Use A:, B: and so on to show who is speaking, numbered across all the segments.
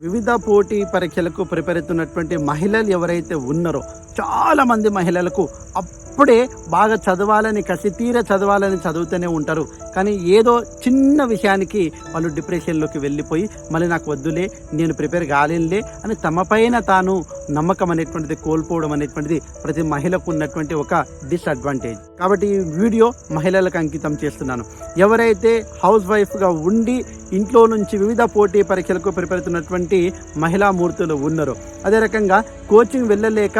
A: వివిధ పోటీ పరీక్షలకు ప్రిపేర్ అవుతున్నటువంటి మహిళలు ఎవరైతే ఉన్నారో చాలామంది మహిళలకు మహిళలకు అప్పుడే బాగా చదవాలని కసి తీర చదవాలని చదువుతూనే ఉంటారు. కానీ ఏదో చిన్న విషయానికి వాళ్ళు డిప్రెషన్లోకి వెళ్ళిపోయి మళ్ళీ నాకు వద్దులే నేను ప్రిపేర్ కాలేనులే అని తమపైన తాను నమ్మకం అనేటువంటిది కోల్పోవడం అనేటువంటిది ప్రతి మహిళకు ఉన్నటువంటి ఒక డిసడ్వాంటేజ్ కాబట్టి ఈ వీడియో మహిళలకు అంకితం చేస్తున్నాను. ఎవరైతే హౌస్ వైఫ్గా ఉండి ఇంట్లో నుంచి వివిధ పోటీ పరీక్షలకు ప్రిపేర్ అవుతున్నటువంటి మహిళా మూర్తులు ఉన్నారో అదే రకంగా కోచింగ్ వెళ్ళలేక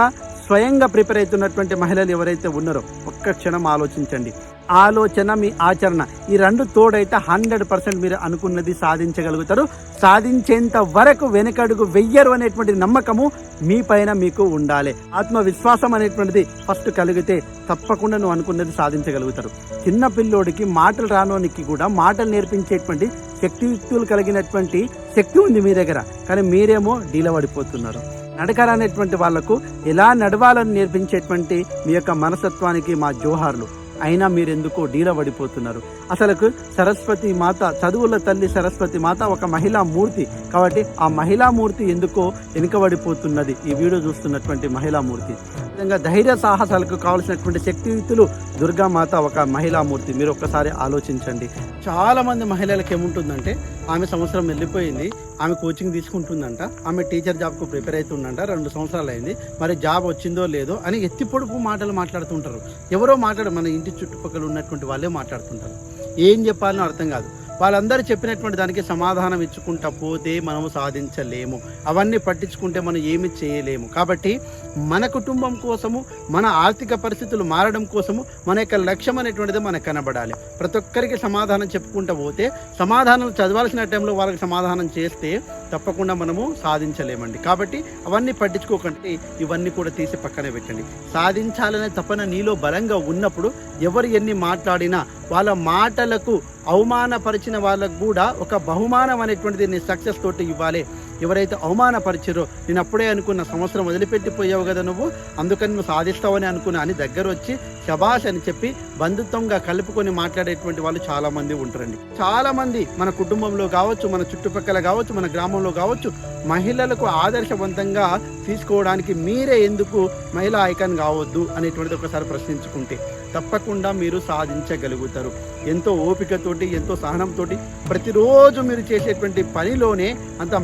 A: స్వయంగా ప్రిపేర్ అవుతున్నటువంటి మహిళలు ఎవరైతే ఉన్నారో ఒక్క క్షణం ఆలోచించండి. ఆలోచన మీ ఆచరణ. ఈ రెండు తోడైతే హండ్రెడ్ పర్సెంట్ మీరు అనుకున్నది సాధించగలుగుతారు. సాధించేంత వరకు వెనకడుగు వెయ్యరు అనేటువంటి నమ్మకము మీ పైన మీకు ఉండాలి. ఆత్మవిశ్వాసం అనేటువంటిది ఫస్ట్ కలిగితే తప్పకుండా నువ్వు అనుకున్నది సాధించగలుగుతారు. చిన్న పిల్లోడికి మాటలు రానోనికి కూడా మాటలు నేర్పించేటువంటి శక్తియుక్తులు కలిగినటువంటి శక్తి ఉంది మీ దగ్గర. కానీ మీరేమో డీలవడిపోతున్నారు. నడకరనేటువంటి వాళ్ళకు ఎలా నడవాలని నేర్పించేటువంటి మీ యొక్క మనస్తత్వానికి మా జోహార్లు. అయినా మీరెందుకో డీలబడిపోతున్నారు అసలుకు సరస్వతి మాత చదువుల తల్లి సరస్వతి మాత ఒక మహిళా మూర్తి. కాబట్టి ఆ మహిళా మూర్తి ఎందుకో వెనుకబడిపోతున్నది ఈ వీడియో చూస్తున్నటువంటి మహిళా మూర్తి. విధంగా ధైర్య సాహసాలకు కావాల్సినటువంటి శక్తియుక్తులు దుర్గామాత ఒక మహిళా మూర్తి. మీరు ఒక్కసారి ఆలోచించండి. చాలా మంది మహిళలకు ఏముంటుందంటే ఆమె సంవత్సరం వెళ్ళిపోయింది ఆమె కోచింగ్ తీసుకుంటుందంట ఆమె టీచర్ జాబ్కు ప్రిపేర్ అవుతుందంట రెండు సంవత్సరాలు అయింది మరి జాబ్ వచ్చిందో లేదో అని ఎత్తి పొడుపు మాటలు మాట్లాడుతుంటారు. ఎవరో మాట్లాడు మన ఇంటి చుట్టుపక్కల ఉన్నటువంటి వాళ్ళే మాట్లాడుతుంటారు. ఏం చెప్పాలనో అర్థం కాదు. వాళ్ళందరూ చెప్పినటువంటి దానికి సమాధానం ఇచ్చుకుంటా పోతే మనము సాధించలేము. అవన్నీ పట్టించుకుంటే మనం ఏమి చేయలేము. కాబట్టి మన కుటుంబం కోసము మన ఆర్థిక పరిస్థితులు మారడం కోసము మన యొక్క లక్ష్యం అనేటువంటిది మనకు కనబడాలి. ప్రతి ఒక్కరికి సమాధానం చెప్పుకుంటూ పోతే సమాధానం చదవాల్సిన టైంలో వాళ్ళకి సమాధానం చేస్తే తప్పకుండా మనము సాధించలేమండి. కాబట్టి అవన్నీ పట్టించుకోకండి. ఇవన్నీ కూడా తీసి పక్కనే పెట్టండి. సాధించాలనే తపన నీలో బలంగా ఉన్నప్పుడు ఎవరు ఎన్ని మాట్లాడినా వాళ్ళ మాటలకు అవమానపరిచిన వాళ్ళకు కూడా ఒక బహుమానం అనేటువంటిది నీ సక్సెస్ తోటి ఇవ్వాలి. ఎవరైతే అవమానపరిచారో నేను అప్పుడే అనుకున్న సంవత్సరం వదిలిపెట్టిపోయావు కదా నువ్వు. అందుకని నువ్వు సాధిస్తావని అనుకున్నా అని దగ్గర వచ్చి శబాష్ అని చెప్పి బంధుత్వంగా కలుపుకొని మాట్లాడేటువంటి వాళ్ళు చాలా మంది ఉంటారండి. చాలా మంది మన కుటుంబంలో కావచ్చు మన చుట్టుపక్కల కావచ్చు మన గ్రామంలో కావచ్చు మహిళలకు ఆదర్శవంతంగా తీసుకోవడానికి మీరే ఎందుకు మహిళా ఐకాన్ కావద్దు అనేటువంటిది ఒకసారి ప్రశ్నించుకుంటే తప్పకుండా మీరు సాధించగలుగుతారు. ఎంతో ఓపికతోటి ఎంతో సహనంతోటి ప్రతిరోజు మీరు చేసేటువంటి పనిలోనే అంత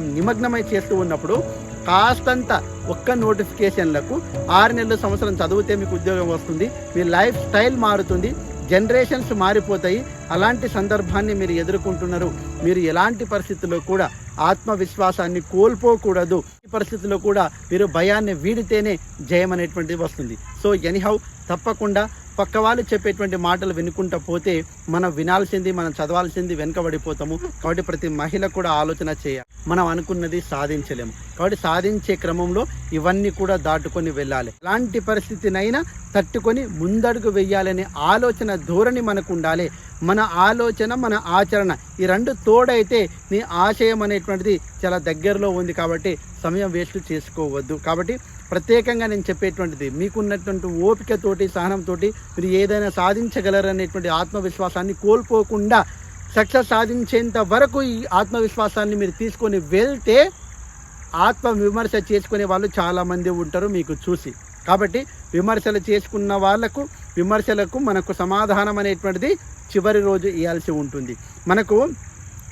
A: నిమగ్నమై చేస్తూ ఉన్నప్పుడు కాస్తంత ఒక్క నోటిఫికేషన్లకు ఆరు నెలల సంవత్సరం చదివితే మీకు ఉద్యోగం వస్తుంది మీ లైఫ్ స్టైల్ మారుతుంది జనరేషన్స్ మారిపోతాయి. అలాంటి సందర్భాన్ని మీరు ఎదుర్కొంటున్నారు. మీరు ఎలాంటి పరిస్థితుల్లో కూడా ఆత్మవిశ్వాసాన్ని కోల్పోకూడదు. ఈ పరిస్థితుల్లో కూడా మీరు భయాన్ని వీడితేనే జయం అనేటువంటిది వస్తుంది. సో ఎనీహౌ తప్పకుండా పక్క వాళ్ళు చెప్పేటువంటి మాటలు వినుకుంటా పోతే మనం వినాల్సింది మనం చదవాల్సింది వెనుకబడిపోతాము. కాబట్టి ప్రతి మహిళ కూడా ఆలోచన చేయాలి. మనం అనుకున్నది సాధించలేము. కాబట్టి సాధించే క్రమంలో ఇవన్నీ కూడా దాటుకొని వెళ్ళాలి. ఎలాంటి పరిస్థితినైనా తట్టుకొని ముందడుగు వెయ్యాలనే ఆలోచన ధోరణి మనకు ఉండాలి. మన ఆలోచన మన ఆచరణ ఈ రెండు తోడైతే నీ ఆశయం అనేటువంటిది చాలా దగ్గరలో ఉంది కాబట్టి సమయం వేస్ట్ చేసుకోవద్దు. కాబట్టి ప్రత్యేకంగా నేను చెప్పేటువంటిది మీకున్నటువంటి ఓపికతోటి సహనంతోటి మీరు ఏదైనా సాధించగలరనేటువంటి ఆత్మవిశ్వాసాన్ని కోల్పోకుండా సక్సెస్ సాధించేంత వరకు ఈ ఆత్మవిశ్వాసాన్ని మీరు తీసుకొని వెళ్తే ఆత్మ విమర్శ చేసుకునే వాళ్ళు చాలామంది ఉంటారు మీకు చూసి. కాబట్టి విమర్శలు చేసుకున్న వాళ్ళకు విమర్శలకు మనకు సమాధానం అనేటువంటిది చివరి రోజు ఇవ్వాల్సి ఉంటుంది. మనకు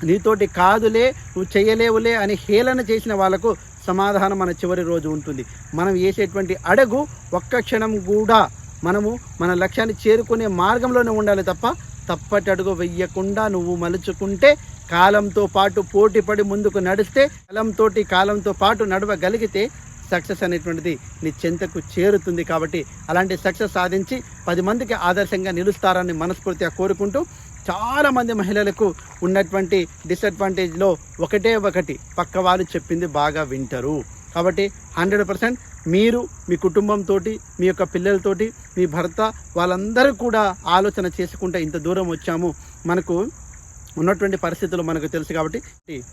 A: నీతోటి కాదులే నువ్వు చేయలేవులే అని హేళన చేసిన వాళ్ళకు సమాధానం మన చివరి రోజు ఉంటుంది. మనం వేసేటువంటి అడుగు ఒక్క క్షణం కూడా మనము మన లక్ష్యాన్ని చేరుకునే మార్గంలోనే ఉండాలి తప్ప తప్పటి అడుగు వెయ్యకుండా నువ్వు మలుచుకుంటే కాలంతో పాటు పోటీపడి ముందుకు నడిస్తే కాలంతో కాలంతో పాటు నడవగలిగితే సక్సెస్ అనేటువంటిది నీ చెంతకు చేరుతుంది కాబట్టి అలాంటి సక్సెస్ సాధించి పది మందికి ఆదర్శంగా నిలుస్తారని మనస్ఫూర్తిగా కోరుకుంటూ చాలామంది మహిళలకు ఉన్నటువంటి డిసడ్వాంటేజ్లో ఒకటే ఒకటి పక్క వాళ్ళు చెప్పింది బాగా వింటారు. కాబట్టి హండ్రెడ్ పర్సెంట్ మీరు మీ కుటుంబంతో మీ యొక్క పిల్లలతోటి మీ భర్త వాళ్ళందరూ కూడా ఆలోచన చేసుకుంటే ఇంత దూరం వచ్చాము. మనకు ఉన్నటువంటి పరిస్థితులు మనకు తెలుసు కాబట్టి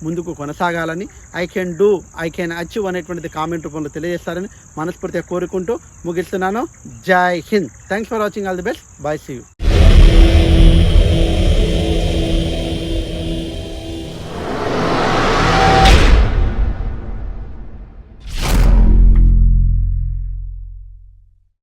A: ముందుకు కొనసాగాలని I can do I can achieve అనేటువంటిది కామెంట్ రూపంలో తెలియజేస్తారని మనస్ఫూర్తిగా కోరుకుంటూ ముగిస్తున్నాను. జై Hind. Thanks for watching all the best bye see you